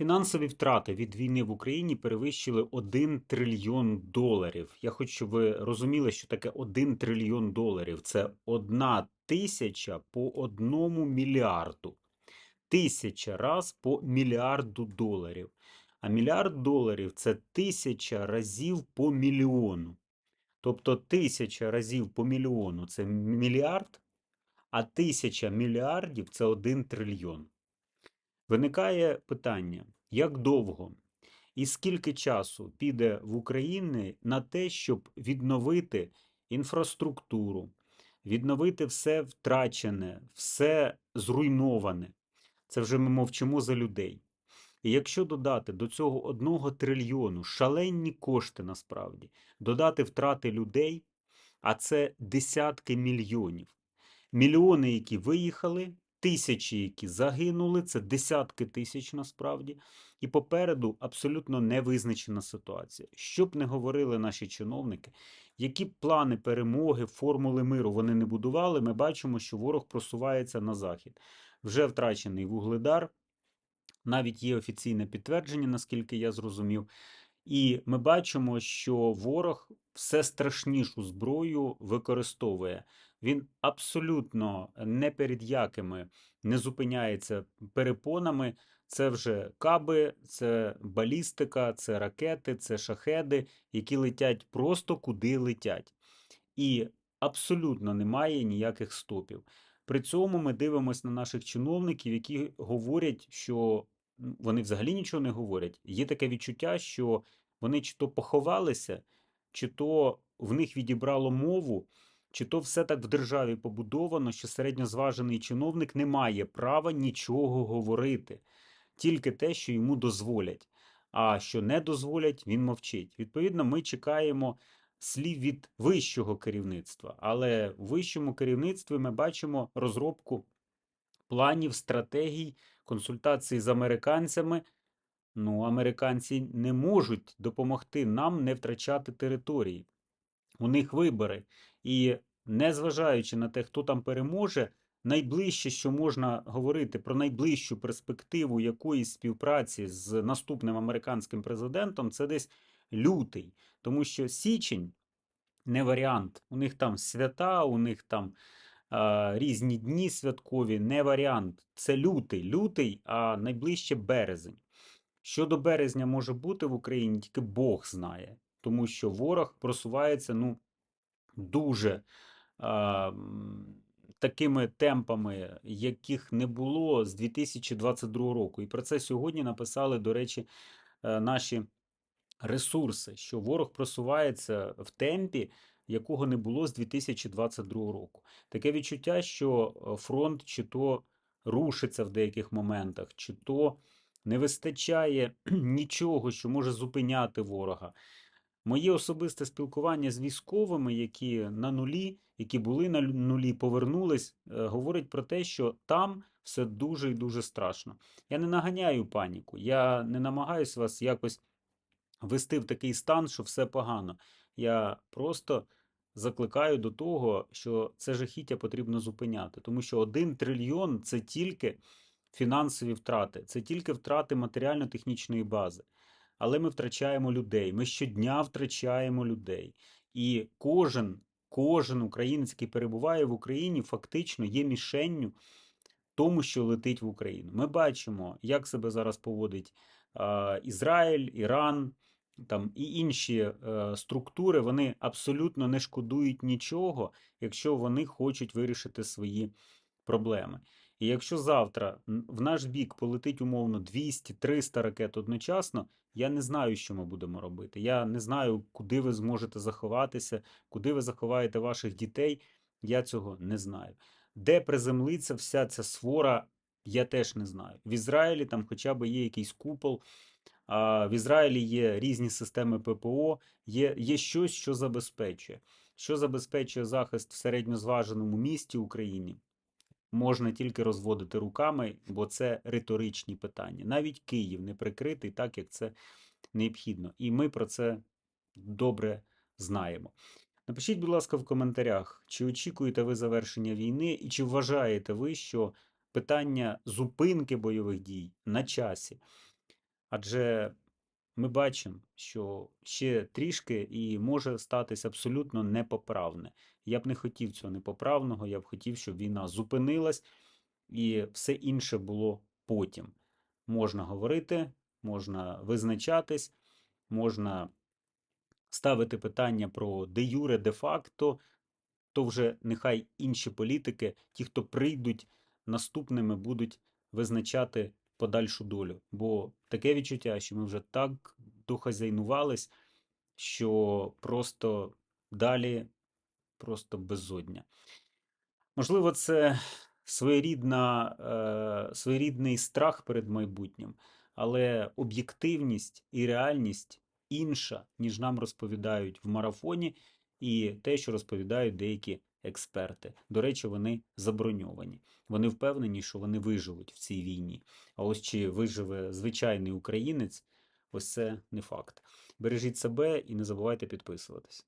Фінансові втрати від війни в Україні перевищили 1 трильйон доларів. Я хочу, щоб ви розуміли, що таке 1 трильйон доларів. Це одна тисяча по одному мільярду. Тисяча раз по мільярду доларів. А мільярд доларів це тисяча разів по мільйону. Тобто тисяча разів по мільйону це мільярд, а тисяча мільярдів це 1 трильйон. Виникає питання, як довго і скільки часу піде в Україні на те, щоб відновити інфраструктуру, відновити все втрачене, все зруйноване. Це вже ми мовчимо за людей. І якщо додати до цього одного трильйону шалені кошти насправді, додати втрати людей, а це десятки мільйонів. Мільйони, які виїхали, тисячі, які загинули, це десятки тисяч насправді. І попереду абсолютно невизначена ситуація. Що б не говорили наші чиновники, які плани перемоги, формули миру вони не будували, ми бачимо, що ворог просувається на захід. Вже втрачений вугледар, навіть є офіційне підтвердження, наскільки я зрозумів. І ми бачимо, що ворог все страшнішу зброю використовує. Він абсолютно не перед якими не зупиняється перепонами. Це вже каби, це балістика, це ракети, це шахеди, які летять просто куди летять. І абсолютно немає ніяких стопів. При цьому ми дивимося на наших чиновників, які говорять, що вони взагалі нічого не говорять. Є таке відчуття, що вони чи то поховалися, чи то в них відібрало мову, чи то все так в державі побудовано, що середньозважений чиновник не має права нічого говорити, тільки те, що йому дозволять. А що не дозволять, він мовчить. Відповідно, ми чекаємо слів від вищого керівництва, але в вищому керівництві ми бачимо розробку планів, стратегій, консультацій з американцями. Ну, американці не можуть допомогти нам не втрачати території. У них вибори. І незважаючи на те, хто там переможе, найближче, що можна говорити про найближчу перспективу якоїсь співпраці з наступним американським президентом, це десь лютий. Тому що січень не варіант. У них там свята, у них там різні дні святкові, не варіант. Це лютий, лютий, а найближче березень. Що до березня може бути в Україні, тільки Бог знає, тому що ворог просувається ну, дуже а, такими темпами, яких не було з 2022 року. І про це сьогодні написали, до речі, е, наші ресурси, що ворог просувається в темпі, якого не було з 2022 року. Таке відчуття, що е, фронт чи то рушиться в деяких моментах, чи то не вистачає нічого, що може зупиняти ворога. Моє особисте спілкування з військовими, які на нулі, які були на нулі, повернулись, е, говорить про те, що там все дуже і дуже страшно. Я не наганяю паніку, я не намагаюся вас якось вести в такий стан, що все погано. Я просто закликаю до того, що це жахіття потрібно зупиняти, тому що один трильйон це тільки фінансові втрати, це тільки втрати матеріально-технічної бази. Але ми втрачаємо людей. Ми щодня втрачаємо людей. І кожен, кожен українець, який перебуває в Україні, фактично є мішенню тому, що летить в Україну. Ми бачимо, як себе зараз поводить Ізраїль, Іран, там і інші е, структури. Вони абсолютно не шкодують нічого, якщо вони хочуть вирішити свої проблеми. І якщо завтра в наш бік полетить умовно 200-300 ракет одночасно, я не знаю, що ми будемо робити. Я не знаю, куди ви зможете заховатися, куди ви заховаєте ваших дітей. Я цього не знаю. Де приземлиться вся ця свора, я теж не знаю. В Ізраїлі там хоча б є якийсь купол, в Ізраїлі є різні системи ППО, є, є щось, що забезпечує. Що забезпечує захист в середньозваженому місті Україні, можна тільки розводити руками, бо це риторичні питання. Навіть Київ не прикритий так, як це необхідно. І ми про це добре знаємо. Напишіть, будь ласка, в коментарях, чи очікуєте ви завершення війни, і чи вважаєте ви, що питання зупинки бойових дій на часі. Адже ми бачимо, що ще трішки і може статись абсолютно непоправне. Я б не хотів цього непоправного, я б хотів, щоб війна зупинилась і все інше було потім. Можна говорити, можна визначатись, можна ставити питання про де юре, де факто, то вже нехай інші політики, ті, хто прийдуть наступними, будуть визначати подальшу долю. Бо таке відчуття, що ми вже так дохазяйнувались, що просто далі просто безодня. Можливо, це своєрідна, е, своєрідний страх перед майбутнім, але об'єктивність і реальність інша, ніж нам розповідають в марафоні, і те, що розповідають деякі експерти. До речі, вони заброньовані. Вони впевнені, що вони виживуть в цій війні. А ось чи виживе звичайний українець, ось це не факт. Бережіть себе і не забувайте підписуватись.